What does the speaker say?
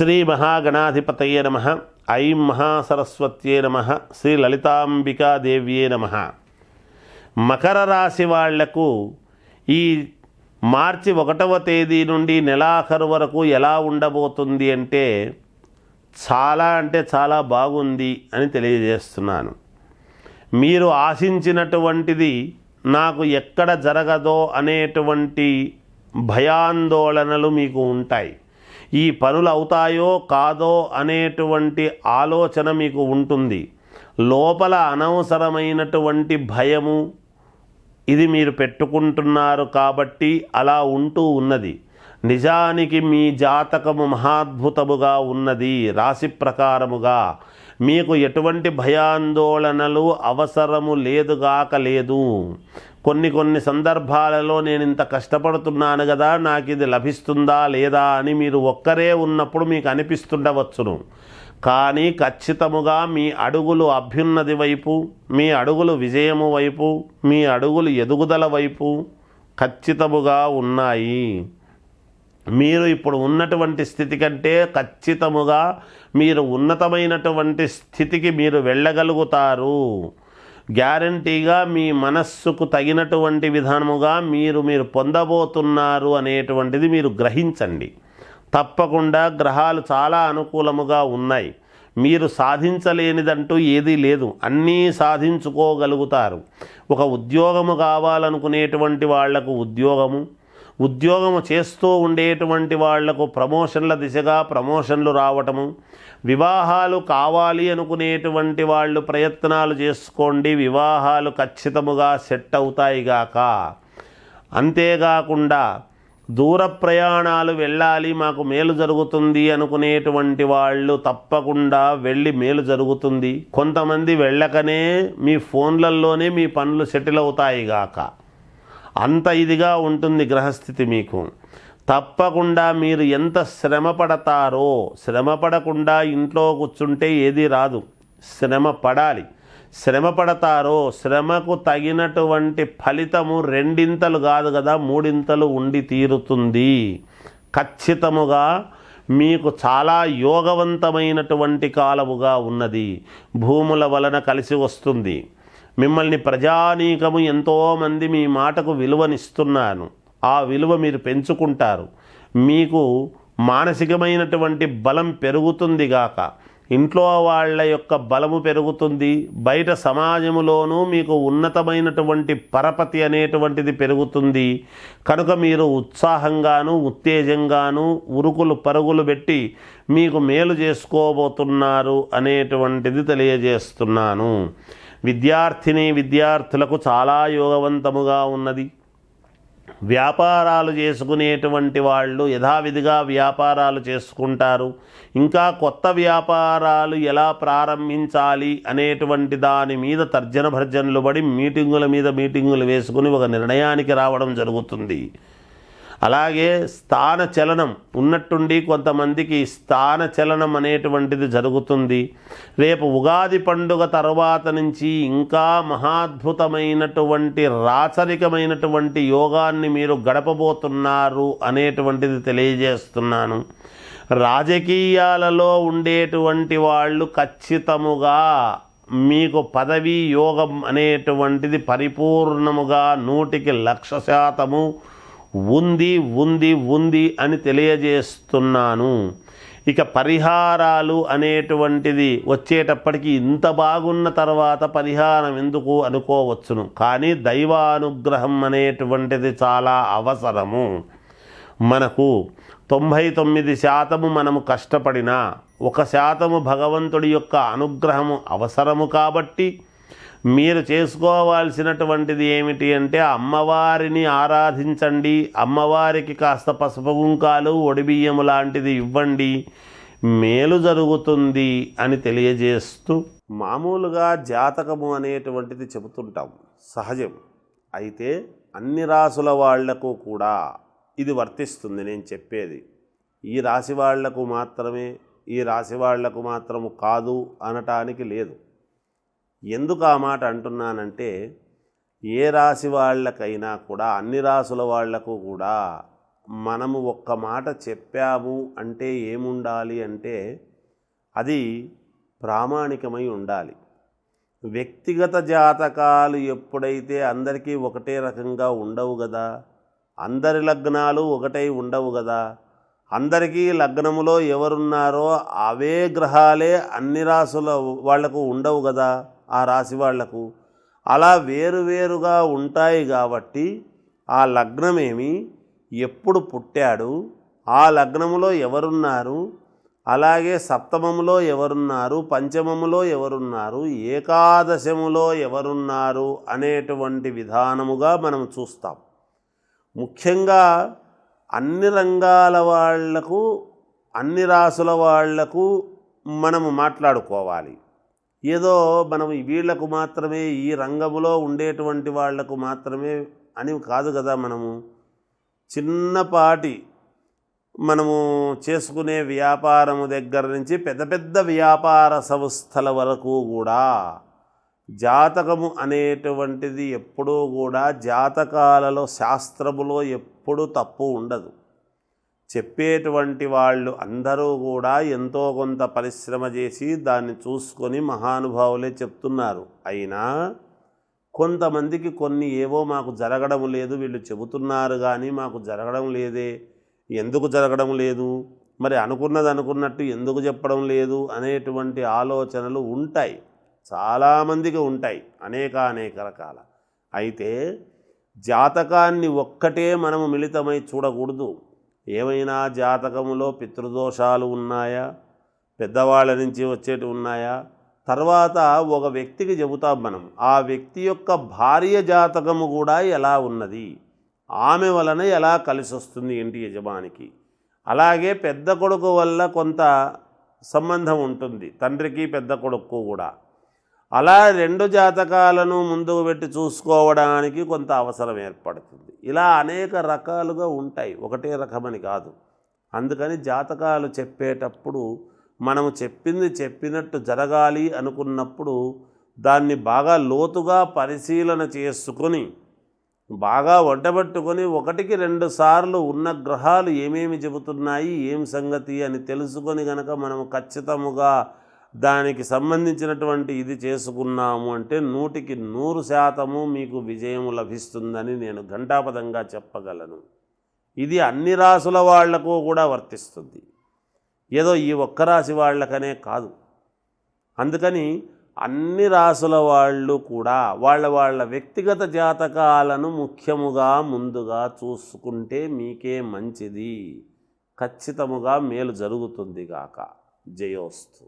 శ్రీ మహాగణాధిపతయే నమ. ఐం మహాసరస్వత్యే నమ. శ్రీ లలితాంబికాదేవ్యే నమ. మకర రాశి వాళ్ళకు ఈ మార్చి ఒకటవ తేదీ నుండి నెలాఖరు వరకు ఎలా ఉండబోతుంది అంటే చాలా అంటే చాలా బాగుంది అని తెలియజేస్తున్నాను. మీరు ఆశించినటువంటిది నాకు ఎక్కడ జరగదో అనేటువంటి భయాందోళనలు మీకు ఉంటాయి. ఈ పనులు అవుతాయో కాదో అనేటువంటి ఆలోచన మీకు ఉంటుంది. లోపల అనవసరమైనటువంటి భయము ఇది మీరు పెట్టుకుంటున్నారు కాబట్టి అలా ఉంటూ ఉన్నది. నిజానికి మీ జాతకము మహాద్భుతముగా ఉన్నది. రాశి ప్రకారముగా మీకు ఎటువంటి భయాందోళనలు అవసరము లేదుగాక లేదు. కొన్ని కొన్ని సందర్భాలలో నేను ఇంత కష్టపడుతున్నాను కదా నాకు ఇది లభిస్తుందా లేదా అని మీరు ఒక్కరే ఉన్నప్పుడు మీకు అనిపిస్తుండవచ్చును. కానీ ఖచ్చితముగా మీ అడుగులు అభ్యున్నతి వైపు మీ అడుగులు విజయము వైపు మీ అడుగులు ఎదుగుదల వైపు ఖచ్చితముగా ఉన్నాయి. మీరు ఇప్పుడు ఉన్నటువంటి స్థితి కంటే ఖచ్చితముగా మీరు ఉన్నతమైనటువంటి స్థితికి మీరు వెళ్ళగలుగుతారు. గ్యారంటీగా మీ మనస్సుకు తగినటువంటి విధానముగా మీరు మీరు పొందబోతున్నారు అనేటువంటిది మీరు గ్రహించండి. తప్పకుండా గ్రహాలు చాలా అనుకూలముగా ఉన్నాయి. మీరు సాధించలేనిదంటూ ఏదీ లేదు. అన్నీ సాధించుకోగలుగుతారు. ఒక ఉద్యోగము కావాలనుకునేటువంటి వాళ్ళకు ఉద్యోగము ఉద్యోగము చేస్తూ ఉండేటువంటి వాళ్ళకు ప్రమోషన్ల దిశగా ప్రమోషన్లు రావటము వివాహాలు కావాలి అనుకునేటువంటి వాళ్ళు ప్రయత్నాలు చేసుకోండి వివాహాలు ఖచ్చితముగా సెట్ అవుతాయి గాక. అంతేకాకుండా దూర ప్రయాణాలు వెళ్ళాలి మాకు మేలు జరుగుతుంది అనుకునేటువంటి వాళ్ళు తప్పకుండా వెళ్ళి మేలు జరుగుతుంది. కొంతమంది వెళ్ళకనే మీ ఫోన్లలోనే మీ పనులు సెటిల్ అవుతాయి గాక. అంత ఇదిగా ఉంటుంది గ్రహస్థితి మీకు. తప్పకుండా మీరు ఎంత శ్రమ పడతారో శ్రమ పడకుండా ఇంట్లో కూర్చుంటే ఏది రాదు. శ్రమ పడాలి. శ్రమ పడతారో శ్రమకు తగినటువంటి ఫలితము రెండింతలు కాదు కదా మూడింతలు ఉండి తీరుతుంది. ఖచ్చితముగా మీకు చాలా యోగవంతమైనటువంటి కాలముగా ఉన్నది. భూముల వలన కలిసి వస్తుంది. మిమ్మల్ని ప్రజానీకము ఎంతోమంది మీ మాటకు విలువనిస్తున్నాను. ఆ విలువ మీరు పెంచుకుంటారు. మీకు మానసికమైనటువంటి బలం పెరుగుతుంది గాక. ఇంట్లో వాళ్ళ యొక్క బలము పెరుగుతుంది. బయట సమాజములోనూ మీకు ఉన్నతమైనటువంటి పరపతి అనేటువంటిది పెరుగుతుంది. కనుక మీరు ఉత్సాహంగాను ఉత్తేజంగాను ఉరుకులు పరుగులు పెట్టి మీకు మేలు చేసుకోబోతున్నారు అనేటువంటిది తెలియజేస్తున్నాను. విద్యార్థిని విద్యార్థులకు చాలా యోగవంతముగా ఉన్నది. వ్యాపారాలు చేసుకునేటువంటి వాళ్ళు యథావిధిగా వ్యాపారాలు చేసుకుంటారు. ఇంకా కొత్త వ్యాపారాలు ఎలా ప్రారంభించాలి అనేటువంటి దాని మీద తర్జన భర్జనలు పడి మీటింగుల మీద మీటింగులు వేసుకుని ఒక నిర్ణయానికి రావడం జరుగుతుంది. అలాగే స్థాన చలనం ఉన్నట్టుండి కొంతమందికి స్థాన చలనం అనేటువంటిది జరుగుతుంది. రేపు ఉగాది పండుగ తర్వాత నుంచి ఇంకా మహాద్భుతమైనటువంటి రాచరికమైనటువంటి యోగాన్ని మీరు గడపబోతున్నారు అనేటువంటిది తెలియజేస్తున్నాను. రాజకీయాలలో ఉండేటువంటి వాళ్ళు ఖచ్చితముగా మీకు పదవీ యోగం అనేటువంటిది పరిపూర్ణముగా నూటికి లక్ష శాతము ఉంది ఉంది ఉంది అని తెలియజేస్తున్నాను. ఇక పరిహారాలు అనేటువంటిది వచ్చేటప్పటికి ఇంత బాగున్న తర్వాత పరిహారం ఎందుకు అనుకోవచ్చును? కానీ దైవానుగ్రహం అనేటువంటిది చాలా అవసరము. మనకు తొంభై తొమ్మిది శాతము మనము కష్టపడినా ఒక శాతము భగవంతుడి యొక్క అనుగ్రహము అవసరము కాబట్టి మీరు చేసుకోవాల్సినటువంటిది ఏమిటి అంటే అమ్మవారిని ఆరాధించండి అమ్మవారికి కాస్త పసుపు కుంకాలు ఒడిబియ్యము లాంటిది ఇవ్వండి మేలు జరుగుతుంది అని తెలియజేస్తూ మామూలుగా జాతకము అనేటువంటిది చెబుతుంటాం. సహజం. అయితే అన్ని రాసుల వాళ్ళకు కూడా ఇది వర్తిస్తుంది నేను చెప్పేది. ఈ రాశి వాళ్ళకు మాత్రమే ఈ రాశి వాళ్ళకు మాత్రము కాదు అనటానికి లేదు. ఎందుకు ఆ మాట అంటున్నానంటే ఏ రాశి వాళ్ళకైనా కూడా అన్ని రాసుల వాళ్ళకు కూడా మనము ఒక్క మాట చెప్పాము అంటే ఏముండాలి అంటే అది ప్రామాణికమై ఉండాలి. వ్యక్తిగత జాతకాలు ఎప్పుడైతే అందరికీ ఒకటే రకంగా ఉండవు కదా అందరి లగ్నాలు ఒకటై ఉండవు కదా అందరికీ లగ్నములో ఎవరున్నారో అవే గ్రహాలే అన్ని రాసుల వాళ్ళకు ఉండవు కదా ఆ రాశి వాళ్ళకు అలా వేరువేరుగా ఉంటాయి కాబట్టి ఆ లగ్నమేమి ఎప్పుడు పుట్టాడు ఆ లగ్నములో ఎవరున్నారు అలాగే సప్తమములో ఎవరున్నారు పంచమములో ఎవరున్నారు ఏకాదశములో ఎవరున్నారు అనేటువంటి విధానముగా మనం చూస్తాం. ముఖ్యంగా అన్ని రంగాల వాళ్ళకు అన్ని రాసుల వాళ్ళకు మనము మాట్లాడుకోవాలి. ఏదో మనం వీళ్ళకు మాత్రమే ఈ రంగములో ఉండేటువంటి వాళ్ళకు మాత్రమే అని కాదు కదా మనము. చిన్నపాటి మనము చేసుకునే వ్యాపారము దగ్గర నుంచి పెద్ద పెద్ద వ్యాపార సంస్థల వరకు కూడా జాతకము అనేటువంటిది ఎప్పుడూ కూడా జాతకాలలో శాస్త్రములో ఎప్పుడూ తప్పు ఉండదు. చెప్పేటువంటి వాళ్ళు అందరూ కూడా ఎంతో కొంత పరిశ్రమ చేసి దాన్ని చూసుకొని మహానుభావులే చెప్తున్నారు. అయినా కొంతమందికి కొన్ని ఏవో మాకు జరగడం లేదు వీళ్ళు చెబుతున్నారు కానీ మాకు జరగడం లేదే. ఎందుకు జరగడం లేదు? మరి అనుకున్నది అనుకున్నట్టు ఎందుకు చెప్పడం లేదు అనేటువంటి ఆలోచనలు ఉంటాయి. చాలామందికి ఉంటాయి అనేక అనేక రకాల. అయితే జాతకాన్ని ఒక్కటే మనము మిళితమై చూడకూడదు. ఏమైనా జాతకములో పితృదోషాలు ఉన్నాయా? పెద్దవాళ్ళ నుంచి వచ్చేటి ఉన్నాయా? తర్వాత ఒక వ్యక్తికి చెబుతాం మనం ఆ వ్యక్తి యొక్క భార్య జాతకము కూడా ఎలా ఉన్నది? ఆమె వలన ఎలా కలిసి వస్తుంది ఇంటి యజమానికి? అలాగే పెద్ద కొడుకు వల్ల కొంత సంబంధం ఉంటుంది తండ్రికి పెద్ద కొడుకు కూడా. అలా రెండు జాతకాలను ముందుకు పెట్టి చూసుకోవడానికి కొంత అవసరం ఏర్పడుతుంది. ఇలా అనేక రకాలుగా ఉంటాయి. ఒకటే రకమని కాదు. అందుకని జాతకాలు చెప్పేటప్పుడు మనము చెప్పింది చెప్పినట్టు జరగాలి అనుకున్నప్పుడు దాన్ని బాగా లోతుగా పరిశీలన చేసుకొని బాగా వంటబట్టుకొని ఒకటికి రెండు సార్లు ఉన్న గ్రహాలు ఏమేమి చెబుతున్నాయి ఏం సంగతి అని తెలుసుకొని గనక మనము ఖచ్చితముగా దానికి సంబంధించినటువంటి ఇది చేసుకున్నాము అంటే నూటికి నూరు శాతము మీకు విజయం లభిస్తుందని నేను ఘంటాపదంగా చెప్పగలను. ఇది అన్ని రాసుల వాళ్ళకు కూడా వర్తిస్తుంది. ఏదో ఈ ఒక్క రాశి వాళ్ళకనే కాదు. అందుకని అన్ని రాసుల వాళ్ళు కూడా వాళ్ళ వాళ్ళ వ్యక్తిగత జాతకాలను ముఖ్యముగా ముందుగా చూసుకుంటే మీకే మంచిది. ఖచ్చితముగా మేలు జరుగుతుంది గాక. జయోస్తు.